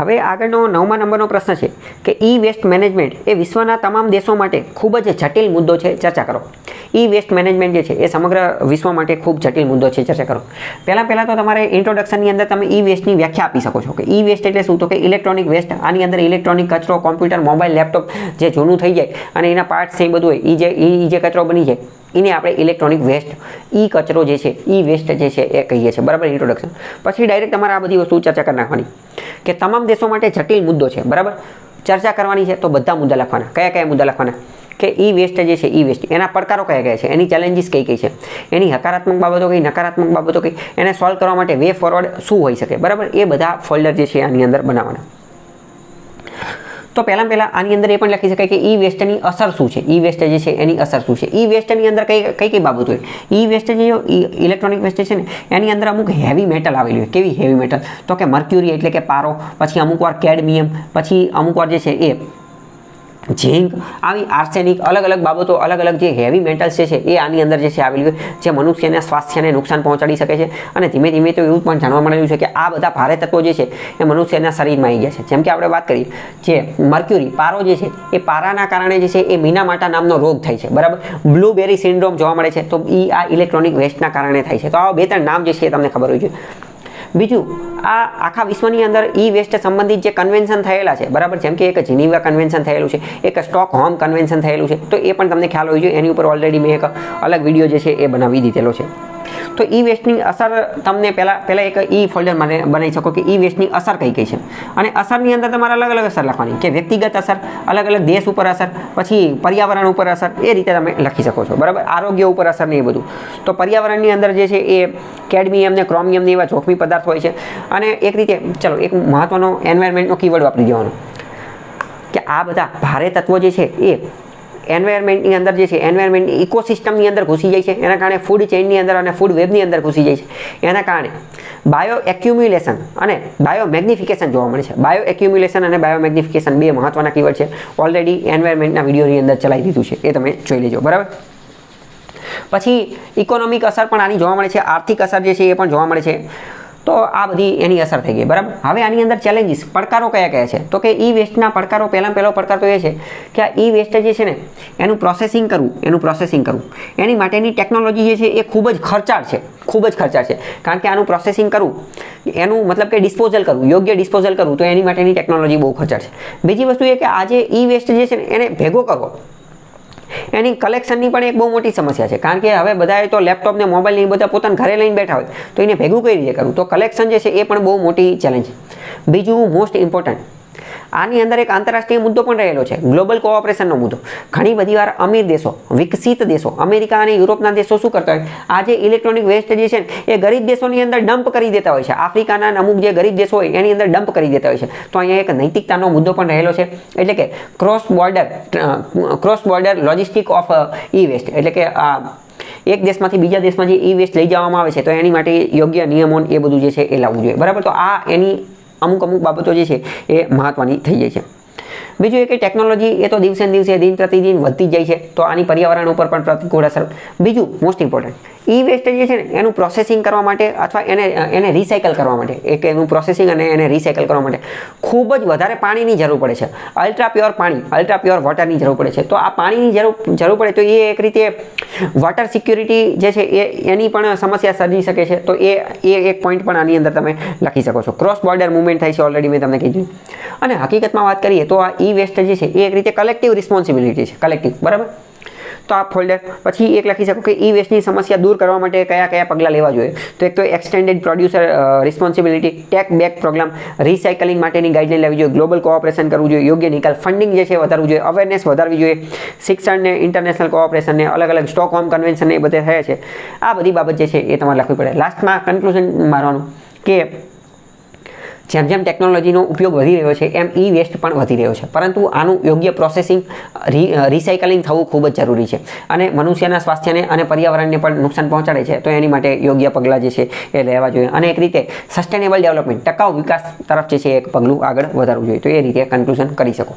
હવે આગળનો નવમા નંબરનો પ્રશ્ન છે કે ઈ વેસ્ટ મેનેજમેન્ટ એ વિશ્વના તમામ દેશો માટે ખૂબ જ જટિલ મુદ્દો છે. ચર્ચા કરો. ઈ વેસ્ટ મેનેજમેન્ટ જે છે એ સમગ્ર વિશ્વ માટે ખૂબ જટિલ મુદ્દો છે. ચર્ચા કરો. પહેલાં પહેલાં તો તમારે ઇન્ટ્રોડક્શનની અંદર તમે ઈ વેસ્ટની વ્યાખ્યા આપી શકો છો કે ઈ વેસ્ટ એટલે શું? તો કે ઇલેક્ટ્રોનિક વેસ્ટ આની અંદર ઇલેક્ટ્રોનિક કચરો કોમ્પ્યુટર મોબાઈલ લેપટોપ જે જૂનું થઈ જાય અને એના પાર્ટ્સ એ બધું હોય એ જે એ જે કચરો બની જાય એને આપણે ઇલેક્ટ્રોનિક વેસ્ટ ઈ કચરો જે છે, ઈ વેસ્ટ જે છે એ કહીએ છીએ. બરાબર? ઇન્ટ્રોડક્શન પછી ડાયરેક્ટ તમારે આ બધી વસ્તુ ચર્ચા કરી નાખવાની. કે તમામ દેશો માટે જટિલ મુદ્દો છે. બરાબર? ચર્ચા કરવાની છે તો બધા મુદ્દા લખવાના. કયા કયા મુદ્દા લખવાના? કે ઈ વેસ્ટ જે છે, ઈ વેસ્ટ એના પડકારો કયા કયા છે? એની ચેલેન્જીસ કઈ કઈ છે? એની હકારાત્મક બાબતો કઈ, નકારાત્મક બાબતો કઈ? એને સોલ્વ કરવા માટે વે ફોરવર્ડ શું હોઈ શકે? બરાબર? એ બધા ફોલ્ડર જે છે આની અંદર બનાવવાના. તો પહેલાં પહેલાં આની અંદર એ પણ લખી શકાય કે ઈ વેસ્ટની અસર શું છે? ઈ વેસ્ટ જે છે એની અસર શું છે? ઈ વેસ્ટની અંદર કઈ કઈ કઈ બાબત હોય ઈ વેસ્ટ જે ઇલેક્ટ્રોનિક વેસ્ટ છે ને, એની અંદર અમુક હેવી મેટલ આવેલી હોય. કેવી હેવી મેટલ તો કે મર્ક્યુરી એટલે કે પારો, પછી અમુક વાર કેડમિયમ પછી અમુક વાર જે છે એ ઝીંક આવી આર્સેનિક અલગ અલગ બાબતો, અલગ અલગ જે હેવી મેટલ્સ જે છે, એ આની અંદર જે છે આવેલી હોય, જે મનુષ્યના સ્વાસ્થ્યને નુકસાન પહોંચાડી શકે છે. અને ધીમે ધીમે તો એવું પણ જાણવા મળેલું છે કે આ બધા ભારે તત્વો જે છે, એ મનુષ્યના શરીરમાં આવી ગયા છે. જેમ કે આપણે વાત કરીએ જે મર્ક્યુરી પારો જે છે, એ પારાના કારણે જે છે, એ મીના માટા નામનો રોગ થાય છે. બરાબર? બ્લુબેરી સિન્ડ્રોમ જોવા મળે છે. તો એ આ ઇલેક્ટ્રોનિક વેસ્ટના કારણે થાય છે. તો આવા બે ત્રણ નામ જે છે એ તમને ખબર હોય છે. બીજું, આ આખા વિશ્વની અંદર ઈ વેસ્ટ સંબંધિત જે કન્વેન્શન થયેલા છે, બરાબર? જેમ કે એક જીનીવા કન્વેન્શન થયેલું છે, એક સ્ટોક હોમ કન્વેન્શન થયેલું છે, તો એ પણ તમને ખ્યાલ હોય છે એની ઉપર ઓલરેડી મેં એક અલગ વીડિયો જે છે એ બનાવી દીધેલો છે. તો ઈ વેસ્ટની અસર તમને પહેલાં પહેલાં એક ઈ ફોલ્ડર મને બનાવી શકો કે ઈ વેસ્ટની અસર કઈ કઈ છે. અને અસરની અંદર તમારે અલગ અલગ અસર લખવાની કે વ્યક્તિગત અસર, અલગ અલગ દેશ ઉપર અસર, પછી પર્યાવરણ ઉપર અસર, એ રીતે તમે લખી શકો છો. બરાબર? આરોગ્ય ઉપર અસર ને એ બધું. તો પર્યાવરણની અંદર જે છે એ કેડમિયમ ને ક્રોમિયમ ને એવા જોખમી પદાર્થ હોય છે. અને એક રીતે, ચલો, એક મહત્વનો એન્વાયરમેન્ટનો કીવર્ડ વાપરી દેવાનો. કે આ બધા ભારે તત્વો જે છે એ એન્વાયરમેન્ટની અંદર જે છે એન્વાયરમેન્ટની ઇકોસિસ્ટમની અંદર ઘૂસી જાય છે. એના કારણે ફૂડ ચેઇનની અંદર અને ફૂડ વેબની અંદર ઘૂસી જાય છે. એના કારણે બાયો એક્યુમ્યુલેશન અને બાયો મેગ્નિફિકેશન જોવા મળે છે. બાયો એક્યુમ્યુલેશન અને બાયો મેગ્નિફિકેશન બે મહત્વના કીવર્ડ છે. ઓલરેડી એન્વાયરમેન્ટના વિડીયોની અંદર ચલાવી દીધું છે. એ તમે જોઈ લેજો. બરાબર? પછી ઇકોનોમિક અસર પણ આની જોવા મળે છે. આર્થિક અસર જે છે એ પણ જોવા મળે છે. તો આ બધી એની અસર થઈ ગઈ, બરાબર? હવે આની અંદર ચેલેન્જીસ પડકારો કયા કયા છે? તો કે ઈ વેસ્ટના પડકારો, પહેલાં પહેલો પડકાર તો એ છે કે આ ઈ વેસ્ટ જે છે ને, એનું પ્રોસેસિંગ કરવું, એનું પ્રોસેસિંગ કરવું. એની માટેની ટેકનોલોજી જે છે એ ખૂબ જ ખર્ચાળ છે, ખૂબ જ ખર્ચાળ છે. કારણ કે આનું પ્રોસેસિંગ કરવું, એનું મતલબ કે ડિસ્પોઝલ કરવું, યોગ્ય ડિસ્પોઝલ કરવું, તો એની માટેની ટેકનોલોજી બહુ ખર્ચાળ છે. બીજી વસ્તુ એ કે આજે ઈ વેસ્ટ જે છે ને, એને ભેગો કરવો એની કલેક્શનની પણ એક બહુ મોટી સમસ્યા છે. કારણ કે હવે બધાએ તો લેપટોપ ને મોબાઈલ ને બધા પોતાના ઘરે લઈને બેઠા હોય, તો એને ભેગું કઈ રીતે કરવું? તો કલેક્શન જે છે એ પણ બહુ મોટી ચેલેન્જ બીજું મોસ્ટ ઇમ્પોર્ટન્ટ આની અંદર એક આંતરરાષ્ટ્રીય મુદ્દો પણ રહેલો છે, ગ્લોબલ કોઓપરેશનનો મુદ્દો. ઘણી બધી વાર અમીર દેશો, વિકસિત દેશો, અમેરિકા અને યુરોપના દેશો શું કરતા હોય? આજે ઇલેક્ટ્રોનિક વેસ્ટ જે છે એ ગરીબ દેશોની અંદર ડમ્પ કરી દેતા હોય છે. આફ્રિકાના અમુક જે ગરીબ દેશો હોય, એની અંદર ડમ્પ કરી દેતા હોય છે. તો અહીંયા એક નૈતિકતાનો મુદ્દો પણ રહેલો છે. એટલે કે cross border cross border logistic of e waste એટલે કે આ એક દેશમાંથી બીજા દેશમાં જે ઈ વેસ્ટ લઈ જવામાં આવે છે, તો એની માટે યોગ્ય નિયમો એ બધું જે છે એ લાવવું જોઈએ. બરાબર? તો આ એની અમુક અમુક બાબતો જે છે એ મહત્વની થઈ જાય છે. બીજું એ કે ટેકનોલોજી એ તો દિવસે દિવસે દિન પ્રતિદિન વધતી જાય છે. તો આની પર્યાવરણ ઉપર પણ પ્રતિકૂળ અસર. બીજું મોસ્ટ ઇમ્પોર્ટન્ટ ઈ વેસ્ટ જે છે ને, એનું પ્રોસેસિંગ કરવા માટે અથવા એને એને રિસાયકલ કરવા માટે, એક એનું પ્રોસેસિંગ અને એને રિસાયકલ કરવા માટે ખૂબ જ વધારે પાણીની જરૂર પડે છે. અલ્ટ્રા પ્યોર પાણી અલ્ટ્રા પ્યોર વોટરની જરૂર પડે છે. તો આ પાણીની જરૂર જરૂર પડે તો એ એક રીતે વોટર સિક્યુરિટી જે છે એ, એની પણ સમસ્યા સર્જી શકે છે. તો એ એ એક પોઈન્ટ પણ આની અંદર તમે લખી શકો છો. ક્રોસ બોર્ડર મુવમેન્ટ થાય છે ઓલરેડી મેં તમને કીધું. અને હકીકતમાં વાત કરીએ તો આ ઈ વેસ્ટ જે છે એ એક રીતે કલેક્ટિવ રિસ્પોન્સિબિલિટી છે. કલેક્ટિવ બરાબર? તો આ ફોલ્ડર પછી એક લખી શકો કે ઈ વેસ્ટની સમસ્યા દૂર કરવા માટે કયા કયા પગલાં લેવા જોઈએ. તો એક તો extended producer responsibility take back programme recycling માટેની ગાઈડલાઇન લેવી જોઈએ. ગ્લોબલ કોઓપરેશન કરવું જોઈએ. યોગ્ય નિકાલ ફંડિંગ જે છે વધારવું જોઈએ. અવેરનેસ વધારવી જોઈએ. શિક્ષણને ઇન્ટરનેશનલ કોઓપરેશનને અલગ અલગ સ્ટોક હોમ કન્વેન્શન એ બધે થયા છે. આ બધી બાબત જે છે એ તમારે લખવી પડે. લાસ્ટમાં કન્ક્લુઝન મારવાનું કે જેમ જેમ ટેકનોલોજીનો ઉપયોગ વધી રહ્યો છે, એમ ઈ વેસ્ટ પણ વધી રહ્યો છે. પરંતુ આનું યોગ્ય પ્રોસેસિંગ રિસાયકલિંગ થવું ખૂબ જ જરૂરી છે. અને મનુષ્યના સ્વાસ્થ્યને અને પર્યાવરણને પણ નુકસાન પહોંચાડે છે, તો એની માટે યોગ્ય પગલાં જે છે, એ લેવા જોઈએ. અને એક રીતે સસ્ટેનેબલ ડેવલપમેન્ટ ટકાઉ વિકાસ તરફ જે છે, એક પગલું આગળ વધારવું જોઈએ. તો એ રીતે કન્ક્લુઝન કરી શકો.